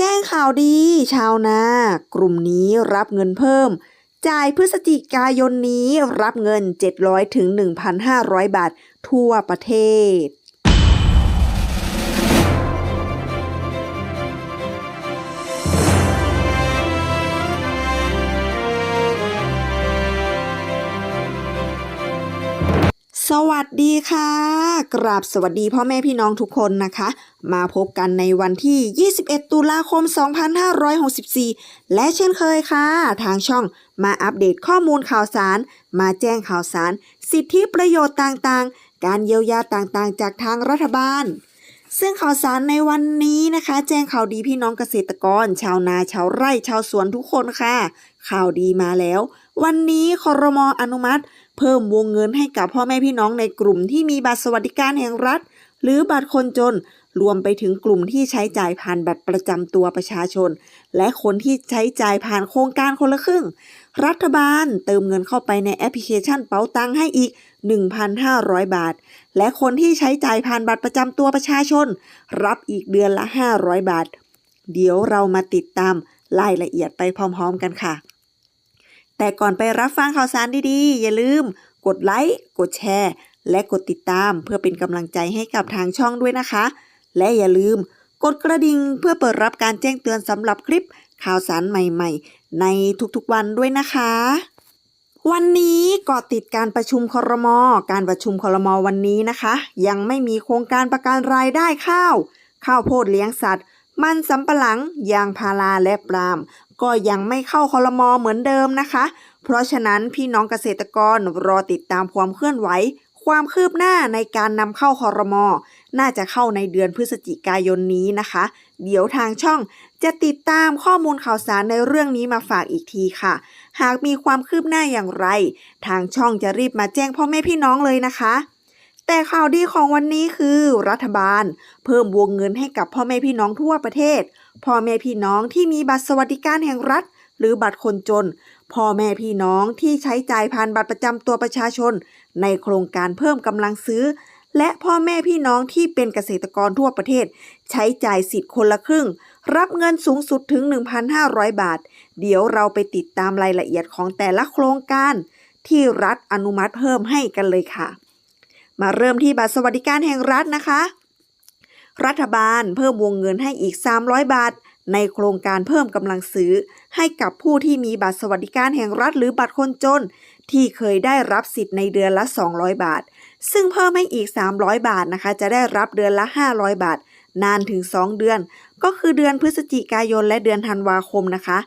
แจ้งข่าวดี ชาวนากลุ่มนี้รับเงินเพิ่ม จ่ายพฤศจิกายนนี้รับเงิน 700ถึง1,500 บาททั่วประเทศ สวัสดีค่ะ กราบสวัสดีพ่อแม่พี่น้องทุกคนนะคะ มาพบกันในวันที่ 21 ตุลาคม 2564 และเช่นเคยค่ะ ทางช่องมาอัปเดตข้อมูลข่าวสาร มาแจ้งข่าวสาร สิทธิประโยชน์ต่างๆ การเยียวยาต่างๆ จากทางรัฐบาล ซึ่งข่าวสารในวันนี้นะคะ แจ้งข่าวดีพี่น้องเกษตรกร ชาวนาชาวไร่ชาวสวนทุกคนค่ะ ข่าวดีมาแล้ว วันนี้คอรมออนุมัติ เพิ่มวงเงินให้กับพ่อแม่พี่น้องในกลุ่มที่มีบัตรสวัสดิการแห่งรัฐ หรือบัตรคนจน รวมไปถึงกลุ่มที่ใช้จ่ายผ่านบัตรประจำตัวประชาชน และคนที่ใช้จ่ายผ่านโครงการคนละครึ่ง รัฐบาลเติมเงินเข้าไปในแอปพลิเคชันเป๋าตังค์ให้อีก 1,500 บาท และคนที่ใช้จ่ายผ่านบัตรประจำตัวประชาชน รับอีกเดือนละ 500 บาท เดี๋ยวเรามาติดตามรายละเอียดไปพร้อม ๆ กันค่ะ แต่ก่อนไปรับฟังข่าวสารดีๆ อย่าลืม กดไลค์ กดแชร์ และกดติดตามเพื่อเป็นกำลังใจให้กับทางช่องด้วยนะคะ และอย่าลืม กดกระดิ่งเพื่อเปิดรับการแจ้งเตือนสำหรับคลิปข่าวสารใหม่ๆ ในทุกๆวันด้วยนะคะ วันนี้ก็ติดการประชุมคอรมอการประชุมคอรมอวันนี้นะคะ ยังไม่มีโครงการประกันรายได้ข้าว ข้าวโพดเลี้ยงสัตว์ มันสำปะหลัง ยางพาราและปาล์มก็ยังไม่เข้าคอรมอเหมือนเดิมนะคะ เพราะฉะนั้นพี่น้องเกษตรกรรอติดตามความเคลื่อนไหว ความคืบหน้าในการนำเข้าคอรมอ น่าจะเข้าในเดือนพฤศจิกายนนี้นะคะ เดี๋ยวทางช่องจะติดตามข้อมูลข่าวสารในเรื่องนี้มาฝากอีกทีค่ะ หากมีความคืบหน้าอย่างไร ทางช่องจะรีบมาแจ้งพ่อแม่พี่น้องเลยนะคะ แต่ข่าวดีของวันนี้คือรัฐบาล เพิ่มวงเงินให้กับพ่อแม่พี่น้องทั่วประเทศ พ่อแม่พี่น้องที่มีบัตรสวัสดิการแห่งรัฐ หรือบัตรคนจน พ่อแม่พี่น้องที่ใช้จ่ายผ่านบัตรประจำตัวประชาชน ในโครงการเพิ่มกำลังซื้อ และพ่อแม่พี่น้องที่เป็นเกษตรกรทั่วประเทศ ใช้จ่ายสิทธิ์คนละครึ่ง รับเงินสูงสุดถึง 1,500 บาท เดี๋ยวเราไปติดตามรายละเอียดของแต่ละโครงการ ที่รัฐอนุมัติเพิ่มให้กันเลยค่ะ มาเริ่มที่บัตรสวัสดิการแห่งรัฐนะคะ รัฐบาลเพิ่มวงเงินให้อีก 300 บาท ในโครงการเพิ่มกำลังซื้อ ให้กับผู้ที่มีบัตรสวัสดิการแห่งรัฐหรือบัตรคนจน ที่เคยได้รับสิทธิ์ในเดือนละ 200 บาท ซึ่งเพิ่มให้อีก 300 บาทนะคะ จะได้รับเดือนละ 500 บาท นานถึง 2 เดือน ก็คือเดือนพฤศจิกายนและเดือนธันวาคมนะคะ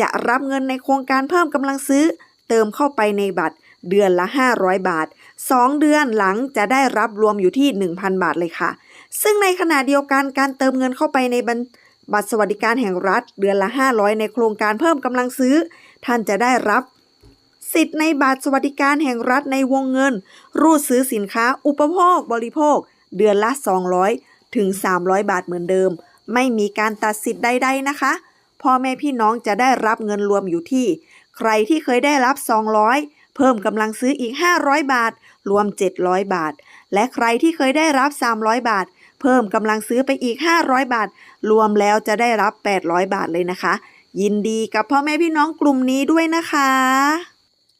จะรับเงินในโครงการเพิ่มกำลังซื้อ เติมเข้าไปในบัตร เดือนละ 500 บาท 2 เดือนหลังจะได้รับรวมอยู่ที่ 1,000 บาทเลยค่ะ ซึ่งในขณะเดียวกันการเติมเงินเข้าไปในบัญบัตรสวัสดิการแห่งรัฐ เดือนละ 500 ในโครงการเพิ่มกำลังซื้อ ท่านจะได้รับ สิทธิ์ในบัตรสวัสดิการแห่งรัฐในวงเงิน รูดซื้อสินค้า อุปโภค บริโภค เดือนละ 200 ถึง 300 บาทเหมือนเดิม ไม่มีการตัดสิทธิ์ใด ๆ นะคะ พ่อแม่พี่น้องจะได้รับเงินรวมอยู่ที่ ใครที่เคยได้รับ 200 เพิ่มกำลังซื้ออีก 500 บาท รวม 700 บาท และใครที่เคยได้รับ 300 บาท เพิ่มกำลังซื้อไปอีก 500 บาท รวมแล้วจะได้รับ 800 บาทเลยนะคะ ยินดีกับพ่อแม่พี่น้องกลุ่มนี้ด้วยนะคะ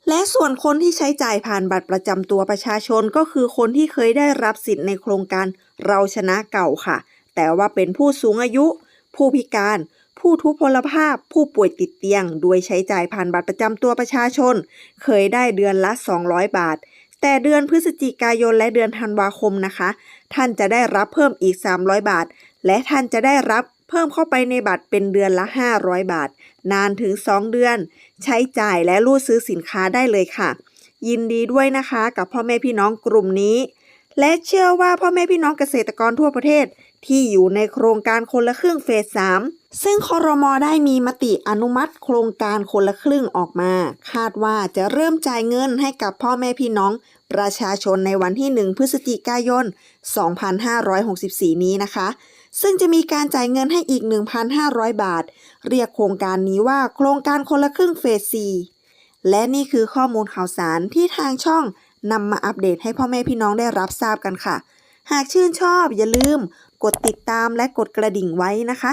และส่วนคนที่ใช้จ่ายผ่านบัตรประจำตัวประชาชนก็คือคนที่เคยได้รับสิทธิ์ในโครงการเราชนะเก่าค่ะ แต่ว่าเป็นผู้สูงอายุ ผู้พิการ ผู้ทุพพลภาพผู้ป่วยติดเตียง โดยใช้จ่ายผ่านบัตรประจำตัวประชาชน เคยได้เดือนละ 200 บาท แต่เดือนพฤศจิกายนและเดือนธันวาคมนะคะ ท่านจะได้รับเพิ่มอีก 300 บาท และท่านจะได้รับเพิ่มเข้าไปในบัตรเป็นเดือนละ 500 บาท นานถึง 2 เดือน ใช้จ่ายและรูดซื้อสินค้าได้เลยค่ะ ยินดีด้วยนะคะกับพ่อแม่พี่น้องกลุ่มนี้ และเชื่อว่าพ่อแม่พี่น้องเกษตรกรทั่วประเทศ ที่อยู่ในโครงการคนละครึ่งเฟส3 ซึ่งคอรมอได้มีมติอนุมัติโครงการคนละครึ่งออกมา คาดว่าจะเริ่มจ่ายเงินให้กับพ่อแม่พี่น้อง ประชาชนในวันที่ 1 พฤศจิกายน 2564 นี้นะคะ ซึ่งจะมีการจ่ายเงินให้อีก 1,500 บาท เรียกโครงการนี้ว่าโครงการคนละครึ่งเฟส 4 และนี่คือข้อมูลข่าวสารที่ทางช่องนำมาอัปเดตให้พ่อแม่พี่น้องได้รับทราบกันค่ะ หากชื่นชอบอย่าลืม กดติดตามและกดกระดิ่งไว้นะคะ